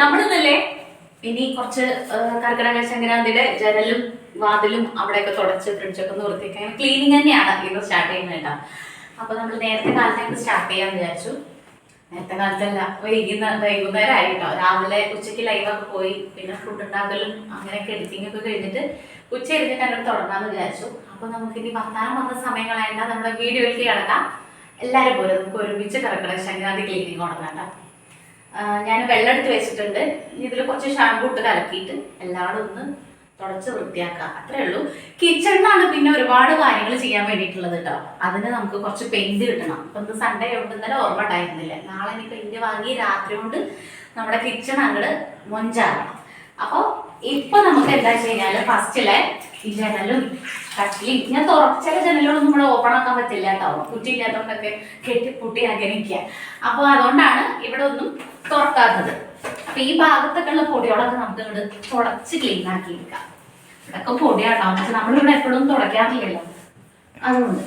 നമ്മളിന്നല്ലേ? ഇനി കുറച്ച് കർക്കിടക സംക്രാന്തിയുടെ ജനലും വാതിലും അവിടെയൊക്കെ തുടച്ച് ഫ്രിഡ്ജൊക്കെ ഒന്ന് വൃത്തിയൊക്കെ ക്ലീനിങ് തന്നെയാണ് ഇന്ന് സ്റ്റാർട്ട് ചെയ്യുന്നത് അപ്പൊ നമ്മൾ നേരത്തെ കാലത്തേക്ക് സ്റ്റാർട്ട് ചെയ്യാന്ന് വിചാരിച്ചു. നേരത്തെ കാലത്തല്ല വൈകുന്ന വൈകുന്നേരം ആയിട്ടോ രാവിലെ ഉച്ചയ്ക്ക് ലൈവൊക്കെ പോയി പിന്നെ ഫുഡ് ഉണ്ടാക്കലും അങ്ങനെയൊക്കെ എഡിറ്റിംഗ് ഒക്കെ കഴിഞ്ഞിട്ട് ഉച്ച കഴിഞ്ഞിട്ട് അങ്ങനെ തുടങ്ങാന്ന് വിചാരിച്ചു. അപ്പൊ നമുക്ക് ഇനി വർത്താനം വന്ന സമയങ്ങളായിട്ട് നമ്മുടെ വീഡിയോയിലേക്ക് കിടക്കാം. എല്ലാവരും പോലും നമുക്ക് ഒരുമിച്ച് കിടക്കണം സംക്രാന്തി ക്ലീനിങ് തുടങ്ങാം ഞാൻ വെള്ളം എടുത്ത് വെച്ചിട്ടുണ്ട്. ഇതിൽ കുറച്ച് ഷാമ്പൂ ഇട്ട് കലക്കിയിട്ട് എല്ലാവരും ഒന്ന് തുടച്ച് വൃത്തിയാക്കുക അത്രേ ഉള്ളൂ. കിച്ചണിലാണ് പിന്നെ ഒരുപാട് കാര്യങ്ങൾ ചെയ്യാൻ വേണ്ടിയിട്ടുള്ളത് കേട്ടോ അതിന് നമുക്ക് കുറച്ച് പെയിന്റ് കിട്ടണം. ഇപ്പം ഇന്ന് സൺഡേ ഉണ്ട് ഇന്നലെ ഓർമ്മ ഉണ്ടായിരുന്നില്ല. നാളെ ഇനി പെയിന്റ് വാങ്ങി രാത്രി കൊണ്ട് നമ്മുടെ കിച്ചൺ അങ്ങോട്ട് മൊഞ്ചാകണം അപ്പോൾ ഇപ്പൊ നമുക്ക് എന്താ വെച്ച് ഫസ്റ്റിലെ ഈ ജനലും കട്ടിലും ഞാൻ ചില ജനലുകളൊന്നും നമ്മൾ ഓപ്പൺ ആക്കാൻ പറ്റില്ല കേട്ടോ. കുറ്റിയില്ലാത്തതുകൊണ്ടൊക്കെ കെട്ടി പൊട്ടി അങ്ങനെ അപ്പൊ അപ്പോൾ അതുകൊണ്ടാണ് ഇവിടെ ഒന്നും തുറക്കാത്തത്. അപ്പൊ ഈ ഭാഗത്തൊക്കെ ഉള്ള പൊടികളൊക്കെ നമുക്ക് ഇവിടെ തുടച്ച് ക്ലീൻ ആക്കി എടുക്കാം. ഇതൊക്കെ പൊടിയാട്ടോ. പക്ഷെ നമ്മളിവിടെ എപ്പോഴും തുടയ്ക്കാറില്ലല്ലോ. അതുകൊണ്ട്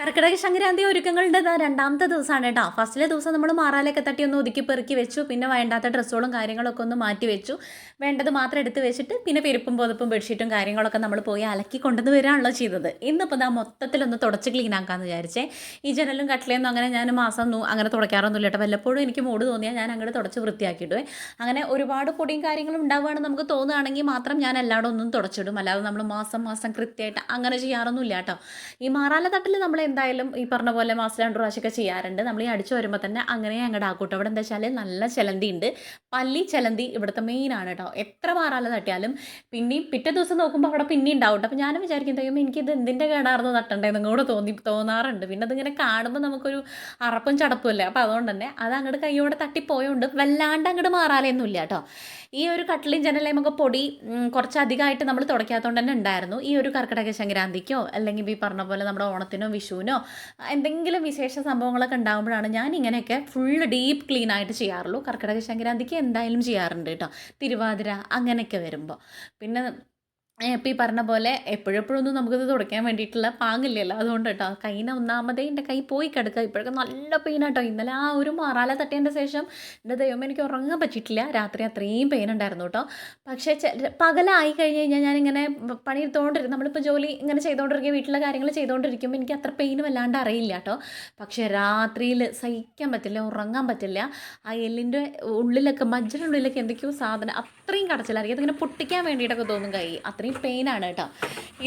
കർക്കിടക സംക്രാന്തി ഒരുക്കങ്ങളുടെ രണ്ടാമത്തെ ദിവസമാണ് കേട്ടോ. ഫസ്റ്റിലെ ദിവസം നമ്മൾ മാറാലൊക്കെ തട്ടി ഒന്ന് ഒതുക്കി പെറുക്കി വെച്ചു. പിന്നെ വേണ്ടാത്ത ഡ്രസ്സുകളും കാര്യങ്ങളൊക്കെ ഒന്ന് മാറ്റി വെച്ചു. വേണ്ടത് മാത്രം എടുത്ത് വെച്ചിട്ട് പിന്നെ പെരുപ്പും പുതപ്പും ബെഡ്ഷീറ്റും കാര്യങ്ങളൊക്കെ നമ്മൾ പോയി അലക്കി കൊണ്ടുവന്ന് വരാണല്ലോ ചെയ്തത്. ഇന്നിപ്പോൾ ഇതാ മൊത്തത്തിലൊന്ന് തുടച്ച് ക്ലീൻ ആക്കാമെന്ന് വിചാരിച്ചേ. ഈ ജനലും കട്ടിലൊന്നും അങ്ങനെ ഞാൻ മാസം അങ്ങനെ തുടയ്ക്കാറൊന്നുമില്ല കേട്ടോ. വല്ലപ്പോഴും എനിക്ക് മൂട് തോന്നിയാൽ ഞാൻ അങ്ങോട്ട് തുടച്ച് വൃത്തിയാക്കിയിടുവേ. അങ്ങനെ ഒരുപാട് പൊടിയും കാര്യങ്ങളും ഉണ്ടാവുകയാണെന്ന് നമുക്ക് തോന്നുകയാണെങ്കിൽ മാത്രം ഞാൻ എല്ലായിടും ഒന്നും തുടച്ചിടും. അല്ലാതെ നമ്മൾ മാസം മാസം കൃത്യമായിട്ട് അങ്ങനെ ചെയ്യാറൊന്നുമില്ല കേട്ടോ. ഈ മാറാല തട്ടിൽ നമ്മൾ എന്തായാലും ഈ പറഞ്ഞ പോലെ മാസം രണ്ട് പ്രാവശ്യമൊക്കെ ചെയ്യാറുണ്ട്. നമ്മൾ ഈ അടിച്ചു വരുമ്പോൾ തന്നെ അങ്ങനെ അങ്ങോട്ട് ആക്കൂട്ടോ അവിടെ എന്താ വെച്ചാൽ നല്ല ചിലന്തി ഉണ്ട് പല്ലി ചിലന്തി ഇവിടുത്തെ ആണ് കേട്ടോ എത്ര മാറാല തട്ടിയാലും പിന്നെയും പിറ്റേ ദിവസം നോക്കുമ്പോൾ അവിടെ പിന്നെ ഉണ്ടാവും അപ്പോൾ ഞാനും വിചാരിക്കും ദൈവം എനിക്കിത് എന്തിന്റെ കേടാർന്ന് തട്ടണ്ടേന്നും കൂടെ തോന്നി തോന്നാറുണ്ട്. പിന്നെ അതിങ്ങനെ കാണുമ്പോൾ നമുക്കൊരു അറപ്പും ചടപ്പും അല്ലേ? അപ്പോൾ അതുകൊണ്ട് തന്നെ അത് അങ്ങോട്ട് കൈയോടെ തട്ടിപ്പോയോണ്ട് വല്ലാണ്ട് അങ്ങോട്ട് മാറാലൊന്നും ഇല്ല കേട്ടോ ഈ ഒരു കട്ടിലും ജനലയമൊക്കെ പൊടി കുറച്ചധികമായിട്ട് കുറച്ച് നമ്മൾ തുടയ്ക്കാത്തതുകൊണ്ട് തന്നെ ഉണ്ടായിരുന്നു ഈ ഒരു കർക്കിടക സംക്രാന്തിക്കോ അല്ലെങ്കിൽ ഈ പറഞ്ഞ പോലെ നമ്മുടെ ഓണത്തിനോ വിഷുവിനോ എന്തെങ്കിലും വിശേഷ സംഭവങ്ങളൊക്കെ ഉണ്ടാകുമ്പോഴാണ് ഞാൻ ഇങ്ങനെയൊക്കെ ഫുള്ള് ഡീപ്പ് ക്ലീൻ ആയിട്ട് ചെയ്യാറുള്ളൂ. കർക്കിടക സംക്രാന്തിക്ക് എന്തായാലും ചെയ്യാറുണ്ട് കേട്ടോ. തിരുവാതിര അങ്ങനെയൊക്കെ വരുമ്പോൾ പിന്നെ ഇപ്പം ഈ പറഞ്ഞ പോലെ എപ്പോഴെപ്പോഴൊന്നും നമുക്കിത് തുടയ്ക്കാൻ വേണ്ടിയിട്ടുള്ള പാങ്ങില്ലല്ലോ. അതുകൊണ്ട് കേട്ടോ കൈന ഒന്നാമതേ എന്റെ കൈ പോയി കിടക്കുക. ഇപ്പോഴൊക്കെ നല്ല പെയിൻ ആട്ടോ. ഇന്നലെ ആ ഒരു മാറാല തട്ടിയതിന്റെ ശേഷം എന്റെ ദൈവം എനിക്ക് ഉറങ്ങാൻ പറ്റിയിട്ടില്ല. രാത്രി അത്രയും പെയിൻ ഉണ്ടായിരുന്നു കേട്ടോ. പക്ഷേ പകലായി കഴിഞ്ഞ് കഴിഞ്ഞാൽ ഞാനിങ്ങനെ പണി എടുത്തുകൊണ്ടിരിക്കും നമ്മളിപ്പോൾ ജോലി ഇങ്ങനെ ചെയ്തുകൊണ്ടിരിക്കുക വീട്ടിലെ കാര്യങ്ങൾ ചെയ്തുകൊണ്ടിരിക്കുമ്പോൾ എനിക്ക് അത്ര പെയിൻ വല്ലാണ്ട് അറിയില്ല കേട്ടോ. പക്ഷേ രാത്രിയിൽ സഹിക്കാൻ പറ്റില്ല ഉറങ്ങാൻ പറ്റില്ല. ആ എല്ലിന്റെ ഉള്ളിലൊക്കെ മജ്ജിനുള്ളിലൊക്കെ എന്തൊക്കെയോ സാധനം അത്രയും കടച്ചിലായിരിക്കും. അതിങ്ങനെ പൊട്ടിക്കാൻ വേണ്ടിയിട്ടൊക്കെ തോന്നും കൈ. അത്രയും പെയിനാണ് കേട്ടോ.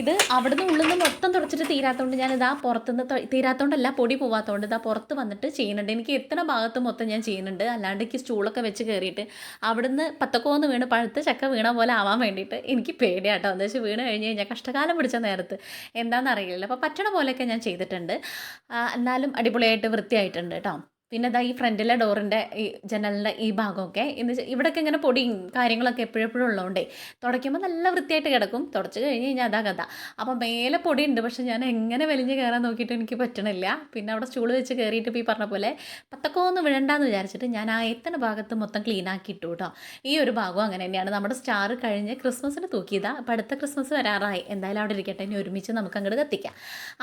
ഇത് അവിടുന്ന് ഉള്ളിൽ നിന്ന് മൊത്തം തുടച്ചിട്ട് തീരാത്തതുകൊണ്ട് ഞാൻ ഇതാ പുറത്തുനിന്ന് തീരാത്തതുകൊണ്ടല്ല പൊടി പോവാത്തതുകൊണ്ട് ഇതാ പുറത്ത് വന്നിട്ട് ചെയ്യുന്നുണ്ട്. എനിക്ക് എത്ര ഭാഗത്ത് മൊത്തം ഞാൻ ചെയ്യുന്നുണ്ട്. അല്ലാണ്ട് എനിക്ക് സ്റ്റൂളൊക്കെ വെച്ച് കയറിയിട്ട് അവിടുന്ന് പത്തക്കോന്ന് വീണ് പഴുത്ത് ചക്ക വീണ പോലെ ആവാൻ വേണ്ടിയിട്ട് എനിക്ക് പേടിയാട്ടോ എന്താ വെച്ചാൽ വീണ് കഴിഞ്ഞ് കഴിഞ്ഞാൽ കഷ്ടകാലം പിടിച്ച നേരത്ത് എന്താണെന്ന് അറിയില്ല അപ്പോൾ പറ്റണ പോലെയൊക്കെ ഞാൻ ചെയ്തിട്ടുണ്ട്. എന്നാലും അടിപൊളിയായിട്ട് വൃത്തിയായിട്ടുണ്ട് കേട്ടോ. പിന്നെ ഇതാ ഈ ഫ്രണ്ടിലെ ഡോറിന്റെ ഈ ജനലിന്റെ ഈ ഭാഗമൊക്കെ എന്ന് ഇവിടെയൊക്കെ ഇങ്ങനെ പൊടിയും കാര്യങ്ങളൊക്കെ എപ്പോഴെപ്പോഴും ഉള്ളതുകൊണ്ടേ തുടയ്ക്കുമ്പോൾ നല്ല വൃത്തിയായിട്ട് കിടക്കും. തുടച്ച് കഴിഞ്ഞ് കഴിഞ്ഞാൽ അതാ കഥ. അപ്പോൾ മേലെ പൊടി ഉണ്ട് പക്ഷെ ഞാൻ എങ്ങനെ വലിഞ്ഞ് കയറാൻ നോക്കിയിട്ട് എനിക്ക് പറ്റണില്ല. പിന്നെ അവിടെ സ്റ്റൂൾ വെച്ച് കയറിയിട്ട് ഈ പറഞ്ഞ പോലെ പത്തക്കോന്ന് വിഴണ്ടെന്ന് വിചാരിച്ചിട്ട് ഞാൻ ആ എത്തണ ഭാഗത്ത് മൊത്തം ക്ലീൻ ആക്കി ഇട്ടു കേട്ടോ ഈ ഒരു ഭാഗവും അങ്ങനെ തന്നെയാണ്. നമ്മുടെ സ്റ്റാർ കഴിഞ്ഞ് ക്രിസ്മസിന് തൂക്കിയതാ. അപ്പോൾ അടുത്ത ക്രിസ്മസ് വരാറായി. എന്തായാലും അവിടെ ഇരിക്കട്ടെ. ഇനി ഒരുമിച്ച് നമുക്ക് അങ്ങോട്ട് കത്തിക്കാം.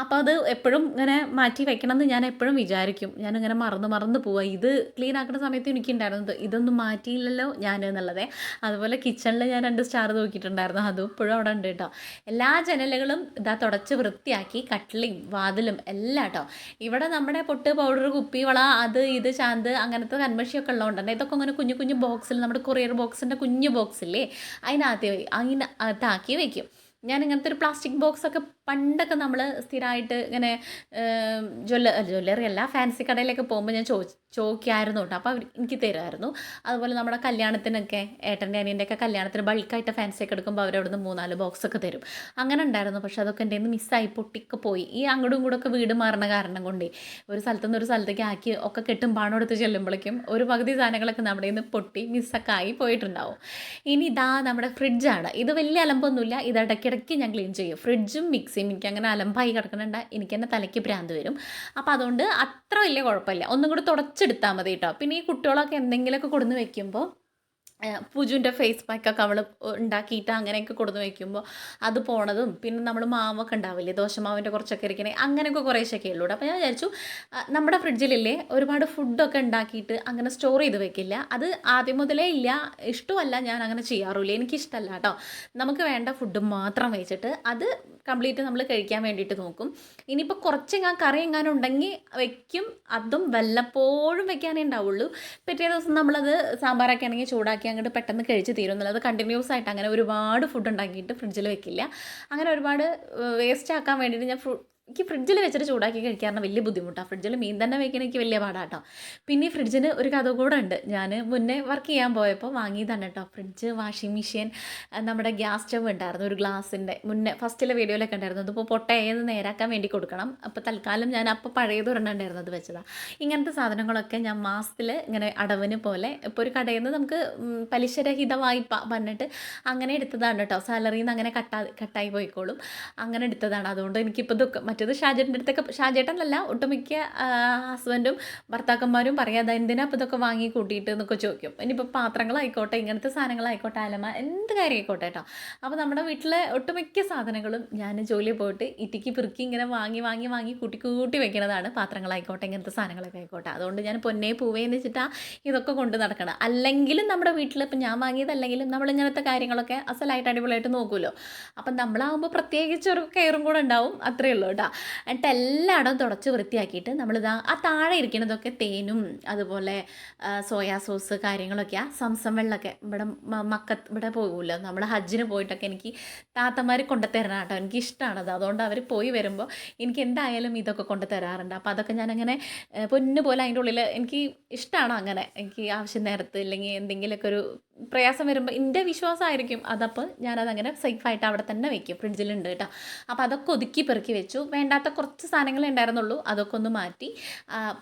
അപ്പോൾ അത് എപ്പോഴും ഇങ്ങനെ മാറ്റി വെക്കണം എന്ന് ഞാൻ എപ്പോഴും വിചാരിക്കും. ഞാനിങ്ങനെ മറന്ന് മറന്ന് പോവുക ഇത് ക്ലീൻ ആക്കുന്ന സമയത്ത് എനിക്കുണ്ടായിരുന്നു ഇതൊന്നും മാറ്റിയില്ലല്ലോ ഞാൻ എന്നുള്ളതേ. അതുപോലെ കിച്ചണിൽ ഞാൻ രണ്ട് സ്റ്റാർ നോക്കിയിട്ടുണ്ടായിരുന്നു. അതും ഇപ്പോഴും അവിടെ ഉണ്ട് കേട്ടോ എല്ലാ ജനലുകളും ഇതാ തുടച്ച് വൃത്തിയാക്കി കട്ടിലും വാതിലും എല്ലാം കേട്ടോ ഇവിടെ നമ്മുടെ പൊട്ട് പൗഡർ കുപ്പി വള അത് ഇത് ചാന്ത് അങ്ങനത്തെ കന്മഷിയൊക്കെ ഉള്ളതുകൊണ്ട് ഇതൊക്കെ അങ്ങനെ കുഞ്ഞു കുഞ്ഞു ബോക്സിൽ നമ്മുടെ കൊറിയർ ബോക്സിന്റെ കുഞ്ഞു ബോക്സില്ലേ അതിനകത്ത് അതിനകത്താക്കി വെക്കും. ഞാൻ ഇങ്ങനത്തെ ഒരു പ്ലാസ്റ്റിക് ബോക്സ് ഒക്കെ പണ്ടൊക്കെ നമ്മൾ സ്ഥിരമായിട്ട് ഇങ്ങനെ ജ്വല്ല ജ്വല്ലറി അല്ല ഫാൻസി കടയിലൊക്കെ പോകുമ്പോൾ ഞാൻ ചോ ചോദിക്കായിരുന്നു കേട്ടോ. അപ്പോൾ അവർ എനിക്ക് തരുമായിരുന്നു. അതുപോലെ നമ്മുടെ കല്യാണത്തിനൊക്കെ ഏട്ടന്റെ അനിയന്റെ ഒക്കെ കല്യാണത്തിന് ബൾക്കായിട്ട് ഫാൻസി ഒക്കെ എടുക്കുമ്പോൾ അവരവിടുന്ന് മൂന്നാൽ ബോക്സ് ഒക്കെ തരും. അങ്ങനെ ഉണ്ടായിരുന്നു. പക്ഷേ അതൊക്കെ എന്റെ നിന്ന് മിസ്സായി പൊട്ടിക്ക് പോയി. ഈ അങ്ങോട്ടും കൂടൊക്കെ വീട് മാറുന്ന കാരണം കൊണ്ടേ ഒരു സ്ഥലത്തു നിന്ന് ഒരു സ്ഥലത്തേക്ക് ആക്കി ഒക്കെ കെട്ടും പാണെടുത്ത് ചെല്ലുമ്പോഴേക്കും ഒരു പകുതി സാധനങ്ങളൊക്കെ നമ്മുടെ നിന്ന് പൊട്ടി മിസ്സൊക്കെ ആയി പോയിട്ടുണ്ടാവും. ഇനി ഇതാ നമ്മുടെ ഫ്രിഡ്ജാണ് ഇത് വലിയ അലമ്പൊന്നുമില്ല. ഇത് ഇടയ്ക്കിടയ്ക്ക് ഞാൻ ക്ലീൻ ചെയ്യും. ഫ്രിഡ്ജും മിക്സിയും എനിക്ക് അങ്ങനെ അലമ്പായി കിടക്കുന്നുണ്ട് എനിക്ക് തന്നെ തലയ്ക്ക് ഭ്രാന്ത് വരും. അപ്പോൾ അതുകൊണ്ട് അത്ര വലിയ കുഴപ്പമില്ല. ഒന്നും കൂടി തുടച്ചെടുത്താൽ മതി കേട്ടോ. പിന്നെ ഈ കുട്ടികളൊക്കെ എന്തെങ്കിലുമൊക്കെ കൊടുന്ന് വെക്കുമ്പോൾ പുജുവിന്റെ ഫേസ് പാക്കൊക്കെ അവൾ ഉണ്ടാക്കിയിട്ട് അങ്ങനെയൊക്കെ കൊടുന്ന് വയ്ക്കുമ്പോൾ അത് പോണതും പിന്നെ നമ്മൾ മാവൊക്കെ ഉണ്ടാവില്ലേ ദോശമാവിന്റെ കുറച്ചൊക്കെ ഇരിക്കണേ അങ്ങനെയൊക്കെ കുറേശ്ശൊക്കെ ഉള്ളൂ. അപ്പോൾ ഞാൻ വിചാരിച്ചു നമ്മുടെ ഫ്രിഡ്ജിലില്ലേ ഒരുപാട് ഫുഡൊക്കെ ഉണ്ടാക്കിയിട്ട് അങ്ങനെ സ്റ്റോർ ചെയ്ത് വെക്കില്ല. അത് ആദ്യം മുതലേ ഇല്ല ഇഷ്ടമല്ല ഞാൻ അങ്ങനെ ചെയ്യാറില്ല എനിക്കിഷ്ടമല്ല കേട്ടോ. നമുക്ക് വേണ്ട ഫുഡ് മാത്രം വെച്ചിട്ട് അത് കംപ്ലീറ്റ് നമ്മൾ കഴിക്കാൻ വേണ്ടിയിട്ട് നോക്കും. ഇനിയിപ്പോൾ കുറച്ചെങ്ങാൻ കറി എങ്ങാനും ഉണ്ടെങ്കിൽ വയ്ക്കും അതും വല്ലപ്പോഴും വെക്കാനേ ഉണ്ടാവുള്ളൂ. പിറ്റേ ദിവസം നമ്മളത് സാമ്പാറൊക്കെ ആണെങ്കിൽ ചൂടാക്കി അങ്ങോട്ട് പെട്ടെന്ന് കഴിച്ച് തീരുന്നില്ല അത് കണ്ടിന്യൂസ് ആയിട്ട് അങ്ങനെ ഒരുപാട് ഫുഡ് ഉണ്ടാക്കിയിട്ട് ഫ്രിഡ്ജിൽ വെക്കില്ല. അങ്ങനെ ഒരുപാട് വേസ്റ്റ് ആക്കാൻ വേണ്ടിയിട്ട് ഞാൻ എനിക്ക് ഫ്രിഡ്ജിൽ വെച്ചിട്ട് ചൂടാക്കി കഴിക്കാറുണ്ട് വലിയ ബുദ്ധിമുട്ടാണ് ഫ്രിഡ്ജിൽ മീൻ തന്നെ വെക്കണ എനിക്ക് വലിയ പാടാട്ടോ. പിന്നെ ഈ ഫ്രിഡ്ജിന് ഒരു കഥ കൂടെ ഉണ്ട്. ഞാൻ മുന്നേ വർക്ക് ചെയ്യാൻ പോയപ്പോൾ വാങ്ങിയതാണ് കേട്ടോ ഫ്രിഡ്ജ് വാഷിംഗ് മെഷീൻ നമ്മുടെ ഗ്യാസ് സ്റ്റവ് ഉണ്ടായിരുന്നു ഒരു ഗ്ലാസിന്റെ മുന്നേ ഫസ്റ്റിലെ വീഡിയോയിലൊക്കെ ഉണ്ടായിരുന്നു. അതിപ്പോൾ പൊട്ടയത് നേരാക്കാൻ വേണ്ടി കൊടുക്കണം. അപ്പോൾ തൽക്കാലം ഞാൻ അപ്പോൾ പഴയത് ഒരെണ്ണം അത് വെച്ചതാണ് ഇങ്ങനത്തെ സാധനങ്ങളൊക്കെ ഞാൻ മാസത്തിൽ ഇങ്ങനെ അടവിന് പോലെ ഇപ്പോൾ ഒരു കടയിൽ നിന്ന് നമുക്ക് പലിശരഹിത വായ്പ പറഞ്ഞിട്ട് അങ്ങനെ എടുത്തതാണ് കേട്ടോ സാലറിയിൽ നിന്ന് അങ്ങനെ കട്ടാ കട്ടായി പോയിക്കോളും. അങ്ങനെ എടുത്തതാണ്. അതുകൊണ്ട് എനിക്കിപ്പോൾ ഇതൊക്കെ മറ്റേത് ഷാജേട്ടന്റെ അടുത്തൊക്കെ ഷാജേട്ടനല്ല ഒട്ടുമിക്ക ഹസ്ബൻഡും ഭർത്താക്കന്മാരും പറയാതെ എന്തിനാ അപ്പം ഇതൊക്കെ വാങ്ങി കൂട്ടിയിട്ട്? എന്നൊക്കെ ചോദിക്കും. ഇനിയിപ്പോൾ പാത്രങ്ങളായിക്കോട്ടെ ഇങ്ങനത്തെ സാധനങ്ങളായിക്കോട്ടെ അലമ എന്ത് കാര്യം ആയിക്കോട്ടെ കേട്ടോ അപ്പോൾ നമ്മുടെ വീട്ടിലെ ഒട്ടുമിക്ക സാധനങ്ങളും ഞാൻ ജോലിയിൽ പോയിട്ട് ഇറ്റിക്ക് പിറുക്കി ഇങ്ങനെ വാങ്ങി വാങ്ങി വാങ്ങി കൂട്ടി കൂട്ടി വെക്കുന്നതാണ് പാത്രങ്ങളായിക്കോട്ടെ ഇങ്ങനത്തെ സാധനങ്ങളൊക്കെ ആയിക്കോട്ടെ. അതുകൊണ്ട് ഞാൻ പൊന്നേ പൂവേ എന്ന് ഇതൊക്കെ കൊണ്ട് നടക്കണം അല്ലെങ്കിലും നമ്മുടെ വീട്ടിൽ ഇപ്പം ഞാൻ വാങ്ങിയതല്ലെങ്കിലും നമ്മൾ ഇങ്ങനത്തെ കാര്യങ്ങളൊക്കെ അസലായിട്ട് അടിപൊളിയായിട്ട് നോക്കുമല്ലോ അപ്പം നമ്മളാകുമ്പോൾ പ്രത്യേകിച്ച് ഒരു കെയറും കൂടെ ഉണ്ടാവും അത്രയേ ഉള്ളൂ കേട്ടോ എന്നിട്ട് എല്ലായിടവും തുടച്ച് വൃത്തിയാക്കിയിട്ട് നമ്മളിതാ ആ താഴെ ഇരിക്കുന്നതൊക്കെ തേനും അതുപോലെ സോയാ സോസ് കാര്യങ്ങളൊക്കെയാണ് സംസം വെള്ളമൊക്കെ ഇവിടെ മക്ക ഇവിടെ പോകുമല്ലോ നമ്മൾ ഹജ്ജിന് പോയിട്ടൊക്കെ എനിക്ക് താത്തമാർ കൊണ്ടുതരണം കേട്ടോ എനിക്ക് ഇഷ്ടമാണത് അതുകൊണ്ട് അവർ പോയി വരുമ്പോൾ എനിക്ക് എന്തായാലും ഇതൊക്കെ കൊണ്ട് തരാറുണ്ട് അപ്പോൾ അതൊക്കെ ഞാനങ്ങനെ പൊന്ന് പോലെ അതിന്റെ ഉള്ളിൽ എനിക്ക് ഇഷ്ടമാണ് അങ്ങനെ. എനിക്ക് ആവശ്യം നേരത്ത് ഇല്ലെങ്കിൽ എന്തെങ്കിലുമൊക്കെ ഒരു പ്രയാസം വരുമ്പോൾ എന്റെ വിശ്വാസമായിരിക്കും. അതപ്പോൾ ഞാനതങ്ങനെ സേഫായിട്ട് അവിടെ തന്നെ വെക്കും. ഫ്രിഡ്ജിലുണ്ട് കേട്ടോ. അപ്പോൾ അതൊക്കെ ഒതുക്കി പെറുക്കി വെച്ചു. വേണ്ടാത്ത കുറച്ച് സാധനങ്ങളെ ഉണ്ടായിരുന്നുള്ളൂ. അതൊക്കെ ഒന്ന് മാറ്റി.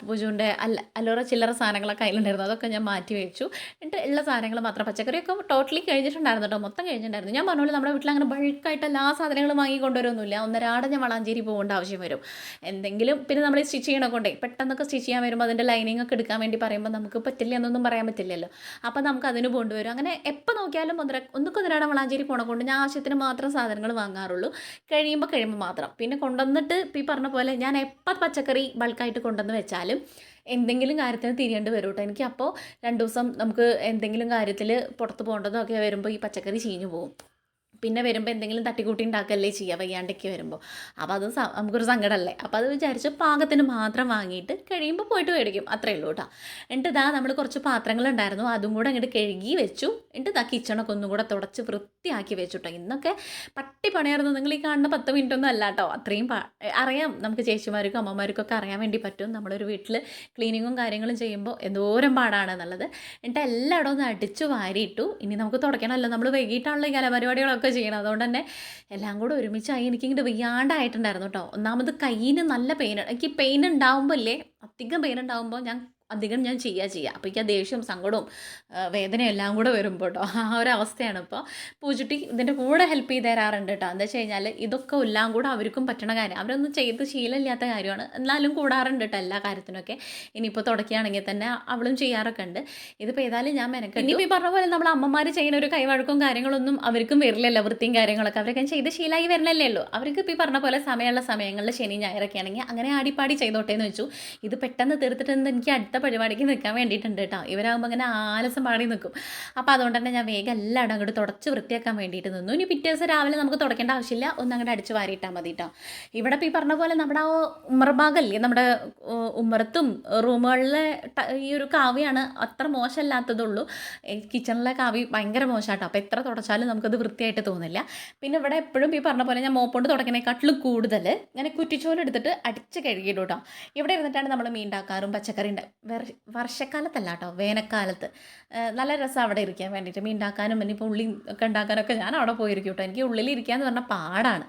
പൂജുവിന്റെ അല്ല അല്ലോറ ചില്ലറ സാധനങ്ങളൊക്കെ അതിലുണ്ടായിരുന്നു. അതൊക്കെ ഞാൻ മാറ്റി വെച്ചു. എന്നിട്ട് എല്ലാ സാധനങ്ങൾ മാത്രം പച്ചക്കറിയൊക്കെ ടോട്ടലി കഴിഞ്ഞിട്ടുണ്ടായിരുന്നു കേട്ടോ. മൊത്തം കഴിഞ്ഞിട്ടുണ്ടായിരുന്നു. ഞാൻ പറഞ്ഞ നമ്മുടെ വീട്ടിൽ അങ്ങനെ ബൾക്കായിട്ട് എല്ലാ സാധനങ്ങളും വാങ്ങി കൊണ്ടുവരൊന്നുമില്ല ഒന്നരാടെ ഞാൻ വളാഞ്ചേരി പോകേണ്ട ആവശ്യം വരും. എന്തെങ്കിലും പിന്നെ നമ്മൾ സ്റ്റിച്ച് ചെയ്യണ കൊണ്ടേ പെട്ടെന്നൊക്കെ സ്റ്റിച്ച് ചെയ്യാൻ വരുമ്പോൾ അതിന്റെ ലൈനിങ് ഒക്കെ എടുക്കാൻ വേണ്ടി പറയുമ്പോൾ നമുക്ക് പറ്റില്ല എന്നൊന്നും പറയാൻ പറ്റില്ലല്ലോ. അപ്പോൾ നമുക്ക് അതിന് കൊണ്ടുവരും. അങ്ങനെ എപ്പോൾ നോക്കിയാലും ഒന്നര ഒന്നൊക്കെ ഒന്നരാടെ വളാഞ്ചേരി പോകണം കൊണ്ട് ഞാൻ ആവശ്യത്തിന് മാത്രം സാധനങ്ങൾ വാങ്ങാറുള്ളൂ. കഴിയുമ്പോൾ കഴിയുമ്പോൾ മാത്രം. പിന്നെ കൊണ്ടുവന്നിട്ട് ഇപ്പം ഈ പറഞ്ഞ പോലെ ഞാൻ എപ്പോൾ പച്ചക്കറി ബൾക്കായിട്ട് കൊണ്ടുവന്ന് വെച്ചാലും എന്തെങ്കിലും കാര്യത്തിന് തിരിയേണ്ടി വരും കേട്ടോ എനിക്ക് അപ്പോൾ രണ്ട് ദിവസം നമുക്ക് എന്തെങ്കിലും കാര്യത്തിൽ പുറത്ത് പോകേണ്ടതോ ഒക്കെ വരുമ്പോൾ ഈ പച്ചക്കറി ചീഞ്ഞു പോകും. പിന്നെ വരുമ്പോൾ എന്തെങ്കിലും തട്ടിക്കൂട്ടി ഉണ്ടാക്കല്ലേ ചെയ്യുക വയ്യാണ്ടൊക്കെ വരുമ്പോൾ അപ്പോൾ അത് നമുക്കൊരു സങ്കടമല്ലേ അപ്പോൾ അത് വിചാരിച്ച് പാകത്തിന് മാത്രം വാങ്ങിയിട്ട് കഴിയുമ്പോൾ പോയിട്ട് മേടിക്കും. അത്രയേ ഉള്ളൂ കേട്ടോ എന്നിട്ട് ഇതാ നമ്മൾ കുറച്ച് പാത്രങ്ങളുണ്ടായിരുന്നു. അതും കൂടെ അങ്ങോട്ട് കഴുകി വെച്ചു. എന്നിട്ട് ഇതാ കിച്ചണൊക്കെ ഒന്നും കൂടെ തുടച്ച് വൃത്തിയാക്കി വെച്ചു കേട്ടോ ഇന്നൊക്കെ പട്ടി പണിയായിരുന്നു. നിങ്ങൾ ഈ കാണുന്ന പത്ത് മിനിറ്റ് ഒന്നും അല്ല കേട്ടോ അത്രയും അറിയാം നമുക്ക് ചേച്ചിമാർക്കും അമ്മമാർക്കും ഒക്കെ അറിയാൻ വേണ്ടി പറ്റും. നമ്മളൊരു വീട്ടിൽ ക്ലീനിങ്ങും കാര്യങ്ങളും ചെയ്യുമ്പോൾ എന്തോരം പാടാണ് എന്നുള്ളത്. എന്നിട്ട് എല്ലായിടവും ഒന്ന് അടിച്ചു വാരിയിട്ടു. ഇനി നമുക്ക് തുടയ്ക്കണമല്ലോ നമ്മൾ വൈകിട്ടാണല്ലോ ഈ കലപരിപാടികളൊക്കെ ചെയ്യണം. അതുകൊണ്ട് തന്നെ എല്ലാം കൂടെ ഒരുമിച്ചായി എനിക്ക് ഇങ്ങോട്ട് വയ്യാണ്ടായിട്ടുണ്ടായിരുന്നു കേട്ടോ ഒന്നാമത് കയ്യിന് നല്ല പെയിൻ എനിക്ക് പെയിൻ ഉണ്ടാവുമ്പോൾ അല്ലേ അധികം പെയിൻ ഉണ്ടാവുമ്പോൾ ഞാൻ അധികം ഞാൻ ചെയ്യുക ചെയ്യുക അപ്പോൾ എനിക്ക് ആ ദേഷ്യവും സങ്കടവും വേദനയും എല്ലാം കൂടെ വരുമ്പോൾ കേട്ടോ ആ ഒരു അവസ്ഥയാണ് ഇപ്പോൾ പൂജുട്ടി ഇതിന്റെ കൂടെ ഹെൽപ്പ് ചെയ്ത് തരാറുണ്ട് കേട്ടോ എന്താ വെച്ച് കഴിഞ്ഞാൽ ഇതൊക്കെ എല്ലാം കൂടെ അവർക്കും പറ്റണ കാര്യം. അവരൊന്നും ചെയ്ത് ശീലമില്ലാത്ത കാര്യമാണ്. എന്നാലും കൂടാറുണ്ട് കേട്ടോ എല്ലാ കാര്യത്തിനൊക്കെ. ഇനിയിപ്പോൾ തുടക്കുകയാണെങ്കിൽ തന്നെ അവളും ചെയ്യാറൊക്കെ ഉണ്ട്. ഇതിപ്പോൾ ഏതായാലും ഞാൻ മെനക്കെട്ടു. ഇനിയിപ്പോൾ ഈ പറഞ്ഞ പോലെ നമ്മൾ അമ്മമാർ ചെയ്യുന്ന ഒരു കൈവഴക്കവും കാര്യങ്ങളൊന്നും അവർക്കും വരില്ലല്ലോ. വൃത്തിയും കാര്യങ്ങളൊക്കെ. അവരൊക്കെ ചെയ്ത് ശീലമായി വരണല്ലേ ഉള്ളൂ. അവർക്ക് ഇപ്പോൾ ഈ പറഞ്ഞ പോലെ സമയമുള്ള സമയങ്ങളിൽ ശനി ഞായറൊക്കെ ആണെങ്കിൽ അങ്ങനെ ആടിപ്പാടി ചെയ്തോട്ടേന്ന് വെച്ചു. ഇത് പെട്ടെന്ന് തീർത്തിട്ടുണ്ട് എനിക്ക് അടുത്ത പരിപാടിക്ക് നിൽക്കാൻ വേണ്ടിയിട്ടുണ്ട് കേട്ടോ. ഇവരാകുമ്പോൾ അങ്ങനെ ആലസം പാടി നിൽക്കും അപ്പോൾ അതുകൊണ്ട് തന്നെ ഞാൻ വേഗം എല്ലായിടും അങ്ങോട്ട് തുടച്ച് വൃത്തിയാക്കാൻ വേണ്ടിയിട്ട് നിന്നു. ഇനി പിറ്റേ ദിവസം രാവിലെ നമുക്ക് തുടക്കേണ്ട ആവശ്യമില്ല. ഒന്ന് അങ്ങനെ അടിച്ച് വാരിയിട്ടാൽ മതി കേട്ടോ. ഇവിടെ ഇപ്പോൾ ഈ പറഞ്ഞ പോലെ നമ്മുടെ ആ ഉമ്മർ ഭാഗമല്ലേ നമ്മുടെ ഉമ്മറത്തും റൂമുകളിലെ ഈ ഒരു കാവ്യാണ് അത്ര മോശമല്ലാത്തതുള്ളൂ. കിച്ചണിലെ കാവി ഭയങ്കര മോശമാട്ടോ അപ്പോൾ എത്ര തുടച്ചാലും നമുക്കത് വൃത്തിയായിട്ട് തോന്നില്ല. പിന്നെ ഇവിടെ എപ്പോഴും ഈ പറഞ്ഞ പോലെ ഞാൻ മോപ്പോണ്ട് തുടക്കണേക്കാട്ടിലും കൂടുതൽ ഇങ്ങനെ കുറ്റിച്ചോലെടുത്തിട്ട് അടിച്ച് കഴുകിയിടും കേട്ടോ. ഇവിടെ ഇരുന്നിട്ടാണ് നമ്മൾ മീൻ ഉണ്ടാക്കാറും പച്ചക്കറി വർഷക്കാലത്തല്ല കേട്ടോ വേനൽക്കാലത്ത്. നല്ല രസം അവിടെ ഇരിക്കാൻ വേണ്ടിയിട്ട്. മീൻ ഉണ്ടാക്കാനും ഇനിയിപ്പോൾ ഉള്ളി ഒക്കെ ഉണ്ടാക്കാനൊക്കെ ഞാൻ അവിടെ പോയിരിക്കും കേട്ടോ. എനിക്ക് ഉള്ളിൽ ഇരിക്കാന്ന് പറഞ്ഞാൽ പാടാണ്.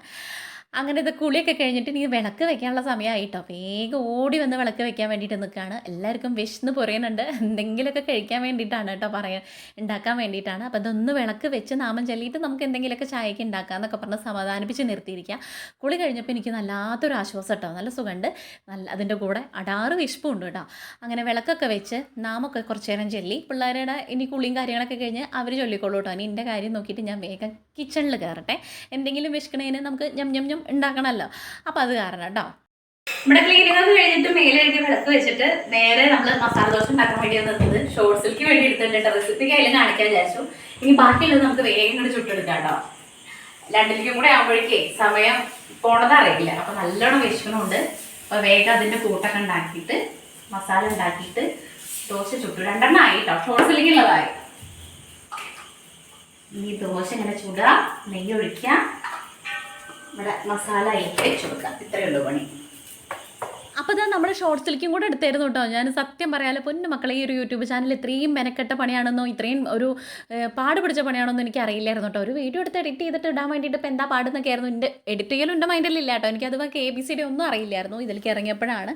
അങ്ങനെ ഇത് കുളിയൊക്കെ കഴിഞ്ഞിട്ട് നീ വിളക്ക് വെക്കാനുള്ള സമയമായിട്ടോ വേഗം ഓടി വന്ന് വിളക്ക് വെക്കാൻ വേണ്ടിയിട്ട് നിൽക്കുകയാണ്. എല്ലാവർക്കും വിശന്ന് പൊറിയുന്നുണ്ട് എന്തെങ്കിലുമൊക്കെ കഴിക്കാൻ വേണ്ടിയിട്ടാണ് കേട്ടോ പറയാൻ ഉണ്ടാക്കാൻ വേണ്ടിയിട്ടാണ്. അപ്പോൾ അതൊന്ന് വിളക്ക് വെച്ച് നാമം ചൊല്ലിയിട്ട് നമുക്ക് എന്തെങ്കിലുമൊക്കെ ചായക്ക് ഉണ്ടാക്കാം എന്നൊക്കെ പറഞ്ഞ് സമാധാനിപ്പിച്ച് നിർത്തിയിരിക്കുക. കുളി കഴിഞ്ഞപ്പോൾ എനിക്ക് നല്ലാത്തൊരു ആശ്വാസം കേട്ടോ. നല്ല സുഖമുണ്ട്. നല്ല അതിന്റെ കൂടെ അടാറ് വിശപ്പും ഉണ്ട് കേട്ടോ. അങ്ങനെ വിളക്കൊക്കെ വെച്ച് നാമൊക്കെ കുറച്ച് നേരം ചൊല്ലി പിള്ളേരുടെ ഇനി കുളിയും കാര്യങ്ങളൊക്കെ കഴിഞ്ഞ് അവർ ചൊല്ലിക്കോളൂ കേട്ടോ. ഇനി എന്റെ കാര്യം നോക്കിയിട്ട് ഞാൻ വേഗം കിച്ചണിൽ കയറട്ടെ എന്തെങ്കിലും വിശക്കണേന് നമുക്ക് ഞം ഞം ഞം ഉണ്ടാക്കണമല്ലോ അപ്പോൾ അത് കാരണം കേട്ടോ ഇവിടെ ക്ലീനിങ് ഒക്കെ കഴിഞ്ഞിട്ട് മേലെഴുതി വിളക്ക് വെച്ചിട്ട് നേരെ നമ്മൾ മസാല ദോശ ഉണ്ടാക്കാൻ വേണ്ടിയാണ് നിർത്തത് ഷോർട്സിലേക്ക് വേണ്ടി എടുത്തിട്ടുണ്ട് റെസിപ്പി കയ്യിൽ കാണിക്കാൻ വിചാരിച്ചു. ഇനി ബാക്കിയുള്ളത് നമുക്ക് വേഗം കൂടി ചുട്ടെടുക്കാം കേട്ടോ രണ്ടിലേക്കും കൂടെ ആകുമ്പോഴേക്കേ സമയം പോണത് അറിയില്ല. അപ്പൊ നല്ലോണം വിശക്കണമുണ്ട് അപ്പൊ വേഗം അതിന്റെ കൂട്ടൊക്കെ ഉണ്ടാക്കിയിട്ട് മസാല ഉണ്ടാക്കിയിട്ട് ദോശ ചുട്ടു. രണ്ടെണ്ണം ആയി കേട്ടോ ഷോർട്സിലേക്ക് ഉള്ളതായി. ഈ ദോശ ഇങ്ങനെ ചുടുക നെയ്യ് ഒഴിക്കുക. ഇവിടെ മസാല ഇട്ട് വെച്ച് കൊടുക്കാം ഇത്രയേ ഉള്ളൂ പണി. അപ്പോൾ ഞാൻ നമ്മുടെ ഷോർട്സിലേക്കും കൂടെ എടുത്തായിരുന്നു കേട്ടോ. ഞാൻ സത്യം പറയാലോ പൊന്നു മക്കളെ ഈ ഒരു യൂട്യൂബ് ചാനൽ ഇത്രയും മെനക്കെട്ട പണിയാണെന്നോ ഇത്രയും ഒരു പാട് പിടിച്ച പണിയാണെന്നോ എനിക്ക് അറിയില്ലായിരുന്നു കേട്ടോ. ഒരു വീഡിയോ എടുത്ത് എഡിറ്റ് ചെയ്തിട്ട് ഇടാൻ വേണ്ടിയിട്ട് ഇപ്പോൾ എന്താ പാടുന്നൊക്കെ ആയിരുന്നു. എന്റെ എഡിറ്റ് ചെയ്യലും എന്റെ മൈൻഡിലില്ല കേട്ടോ. എനിക്ക് അതുപോലെ എ ബി സി ഡി ഒന്നും അറിയില്ലായിരുന്നു. ഇതിലേക്ക് ഇറങ്ങിയപ്പോഴാണ്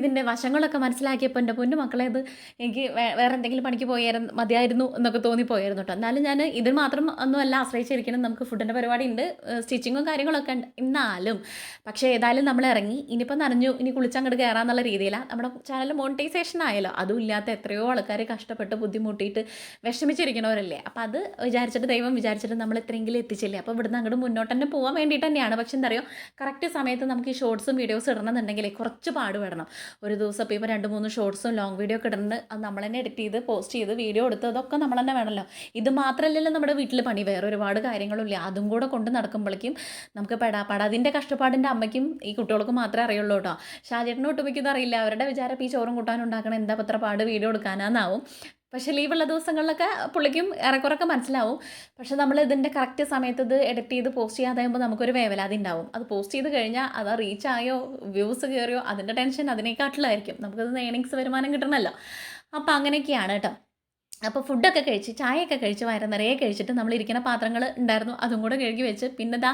ഇതിന്റെ വശങ്ങളൊക്കെ മനസ്സിലാക്കിയപ്പോൾ എന്റെ പൊന്നു മക്കളെ ഇത് എനിക്ക് വേറെ എന്തെങ്കിലും പണിക്ക് പോയായിരുന്നു മതിയായിരുന്നു എന്നൊക്കെ തോന്നിപ്പോയായിരുന്നു കേട്ടോ. എന്നാലും ഞാൻ ഇതിൽ മാത്രം ഒന്നും അല്ല ആശ്രയിച്ചിരിക്കണം. നമുക്ക് ഫുഡിന്റെ പരിപാടി ഉണ്ട് സ്റ്റിച്ചിങ്ങും കാര്യങ്ങളൊക്കെ ഉണ്ട്. എന്നാലും പക്ഷേ ഏതായാലും നമ്മൾ ഇറങ്ങി. ഇനിയിപ്പോൾ നനഞ്ഞു ഇനി കുളിച്ചങ്ങോട്ട് കയറാന്നുള്ള രീതിയിലാണ് നമ്മുടെ ചാനൽ മോണിറ്റൈസേഷൻ ആയല്ലോ. അതും ഇല്ലാത്ത എത്രയോ ആൾക്കാർ കഷ്ടപ്പെട്ട് ബുദ്ധിമുട്ടിയിട്ട് വിഷമിച്ചിരിക്കണവരല്ലേ. അപ്പോൾ അത് വിചാരിച്ചിട്ട് ദൈവം വിചാരിച്ചിട്ട് നമ്മൾ എത്രയെങ്കിലും എത്തിച്ചില്ലേ. അപ്പോൾ ഇവിടുന്ന് അങ്ങോട്ട് മുന്നോട്ട് തന്നെ പോകാൻ വേണ്ടിയിട്ട് തന്നെയാണ് പക്ഷെ എന്താ പറയുക കറക്റ്റ് സമയത്ത് നമുക്ക് ഈ ഷോർട്സും വീഡിയോസും ഇടണമെന്നുണ്ടെങ്കിൽ കുറച്ച് പാട് പാടുപെടണം ഒരു ദിവസം ഇപ്പോൾ ഇപ്പോൾ രണ്ട് മൂന്ന് ഷോർട്സും ലോങ് വീഡിയോ ഒക്കെ ഇടുന്നുണ്ട് അത് നമ്മൾ തന്നെ എഡിറ്റ് ചെയ്ത് പോസ്റ്റ് ചെയ്ത് വീഡിയോ എടുത്ത് അതൊക്കെ നമ്മൾ തന്നെ വേണമല്ലോ. ഇത് മാത്രമല്ലല്ലോ നമ്മുടെ വീട്ടിൽ പണി. വേറെ ഒരുപാട് കാര്യങ്ങളില്ല അതും കൂടെ കൊണ്ട് നടക്കുമ്പോഴേക്കും നമുക്ക് പെടാ പടാതിന്റെ കഷ്ടപ്പാടിന്റെ അമ്മയ്ക്കും ഈ കുട്ടികൾക്ക് മാത്രമേ അറിയുള്ളൂ കേട്ടോ. ഷാജേട്ടനും ഒട്ടുമിക്കൊന്നും അറിയില്ല. അവരുടെ വിചാരം ഈ ചോറും കൂട്ടാനും ഉണ്ടാക്കണം. എന്താ പത്ര പാട് വീഡിയോ എടുക്കാനാന്നാവും പക്ഷേ ലീവുള്ള ദിവസങ്ങളിലൊക്കെ പുള്ളിക്കും ഏറെക്കുറൊക്കെ മനസ്സിലാവും. പക്ഷെ നമ്മൾ ഇതിന്റെ കറക്റ്റ് സമയത്ത് ഇത് എഡിറ്റ് ചെയ്ത് പോസ്റ്റ് ചെയ്യാതാകുമ്പോൾ നമുക്കൊരു വേവലാതി ഉണ്ടാവും. അത് പോസ്റ്റ് ചെയ്ത് കഴിഞ്ഞാൽ അത് ആയോ വ്യൂസ് കയറിയോ അതിന്റെ ടെൻഷൻ അതിനേക്കാട്ടിലായിരിക്കും. നമുക്കത് ഏണിങ്സ് വരുമാനം കിട്ടണമല്ലോ. അപ്പോൾ അങ്ങനെയൊക്കെയാണ് കേട്ടോ. അപ്പോൾ ഫുഡൊക്കെ കഴിച്ച് ചായയൊക്കെ കഴിച്ച് വയറ് നിറയെ കഴിച്ചിട്ട് നമ്മൾ ഇരിക്കുന്ന പാത്രങ്ങൾ ഉണ്ടായിരുന്നു. അതും കൂടെ കഴുകി വെച്ച്. പിന്നെ ദാ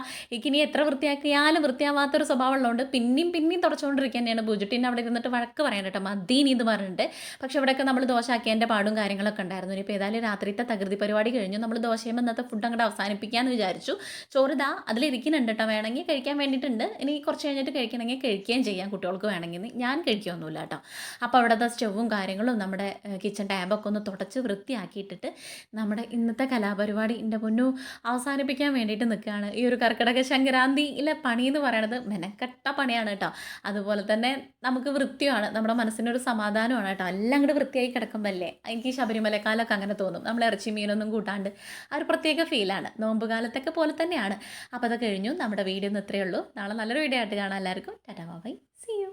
ഇനി എത്ര വൃത്തിയാക്കിയാലും വൃത്തിയാവാത്തൊരു സ്വഭാവം ഉള്ളതുകൊണ്ട് പിന്നെയും പിന്നെയും തുടച്ചുകൊണ്ടിരിക്കാൻ തന്നെയാണ് ബുജുട്ടിനെ അവിടെ ഇരുന്നിട്ട് വഴക്ക് പറയാൻ കേട്ടോ. മദീനി ഇത് പറഞ്ഞിട്ട്. പക്ഷെ ഇവിടെയൊക്കെ നമ്മൾ ദോശ ആക്കിയതിന്റെ പാടും കാര്യങ്ങളൊക്കെ ഉണ്ടായിരുന്നു. ഇനിയിപ്പോൾ ഏതായാലും രാത്രിത്തെ തകൃതി പരിപാടി കഴിഞ്ഞു. നമ്മൾ ദോശയും ഇന്നത്തെ ഫുഡ് അങ്ങോട്ട് അവസാനിപ്പിക്കാമെന്ന് വിചാരിച്ചു. ചോറ് ദാ അതിലിരിക്കുന്നുണ്ട് കേട്ടോ. വേണമെങ്കിൽ കഴിക്കാൻ വേണ്ടിയിട്ടുണ്ട്. ഇനി കുറച്ച് കഴിഞ്ഞിട്ട് കഴിക്കണമെങ്കിൽ കഴിക്കുകയും ചെയ്യാം. കുട്ടികൾക്ക് വേണമെങ്കിൽ. ഞാൻ കഴിക്കുകയൊന്നുമില്ല കേട്ടോ. അപ്പോൾ അവിടുത്തെ സ്റ്റൗവും കാര്യങ്ങളും നമ്മുടെ കിച്ചൺ ടാബൊക്കെ ഒന്ന് തുടച്ച് വൃത്തിയാക്കിയിട്ടിട്ട് നമ്മുടെ ഇന്നത്തെ കലാപരിപാടി എന്റെ പൊന്നു അവസാനിപ്പിക്കാൻ വേണ്ടിയിട്ട് നിൽക്കുകയാണ്. ഈ ഒരു കർക്കിടക സംക്രാന്തിയിലെ പണി എന്ന് പറയണത് മെനക്കെട്ട പണിയാണ് കേട്ടോ. അതുപോലെ തന്നെ നമുക്ക് വൃത്തിയാണ് നമ്മുടെ മനസ്സിനൊരു സമാധാനമാണ് കേട്ടോ. എല്ലാം കൂടെ വൃത്തിയായി കിടക്കുമ്പോഴല്ലേ എനിക്ക് ശബരിമലക്കാലൊക്കെ അങ്ങനെ തോന്നും. നമ്മൾ ഇറച്ചി മീനൊന്നും കൂട്ടാണ്ട് ആ ഒരു പ്രത്യേക ഫീലാണ്. നോമ്പ് കാലത്തൊക്കെ പോലെ തന്നെയാണ്. അപ്പോൾ അത് കഴിഞ്ഞു. നമ്മുടെ വീഡിയോ ഇന്ന് ഇത്രയേ ഉള്ളൂ. നാളെ നല്ലൊരു വീഡിയോ ആയിട്ട് കാണാം എല്ലാവർക്കും. Tata bye C U